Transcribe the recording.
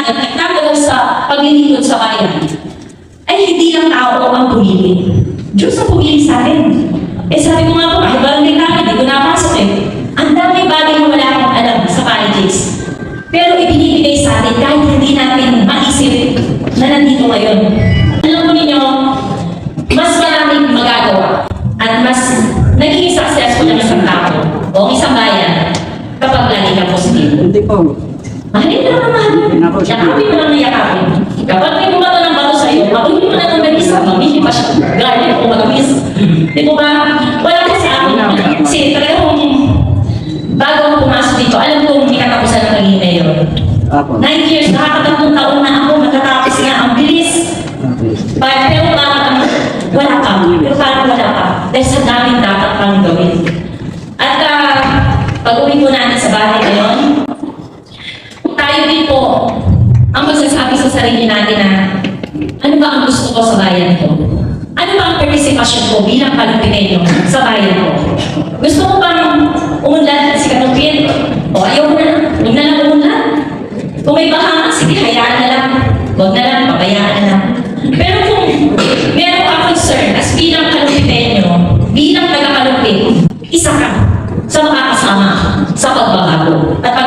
natin nagtatagal sa paglilingkod sa bayan, ay hindi lang tao ang pumili. Diyos ang pumili sa atin. Eh sabi ko nga po, kahit barangay namin, hindi ko napasok eh. Ang daming bagay na wala akong alam sa colleges. Pero ibinibigay sa atin kahit hindi natin maisip na nandito ngayon. Alam mo ninyo, mas maraming magagawa at mas naging successful ang isang tao o ang isang bayan kapag lagi kang positibo. Hindi po. Mahalin ka naman, mahalin. Ako. Yakapin mo lang na yakapin. Kapag may bumato ng bato sa'yo, makunin mo na ng bagis mamili pa siya. Gaya kung magamis. Di ba ba? Wala ka sa akin. Kasi talagang bago ako pumasok dito, alam kong hindi katapusan ng pagiging mayor. Ako. Nine years, nakakatatlong taon na ako, matatapos na ang bilis. Pa- Pero parang wala ka. Pero parang wala ka. Dahil sa daming dapat pang gawin. At ah, pag-uwi po natin sa bahay tayo po ang magsasabi sa sarili natin na ano ba ang gusto ko sa bayan ko? Ano ba ang participation ko bilang Palupinenyo sa bayan ko? Gusto ko bang umunlad si Kanupin? O ayaw ko na. Huwag na lang umunlad. Kung may baka, sige, hayaan na lang. Huwag na lang, pabayaan na lang. Pero kung meron ka concern as bilang Kalupitenyo, bilang taga-Kalumpit, isa ka sa makakasama sa pagbabago. At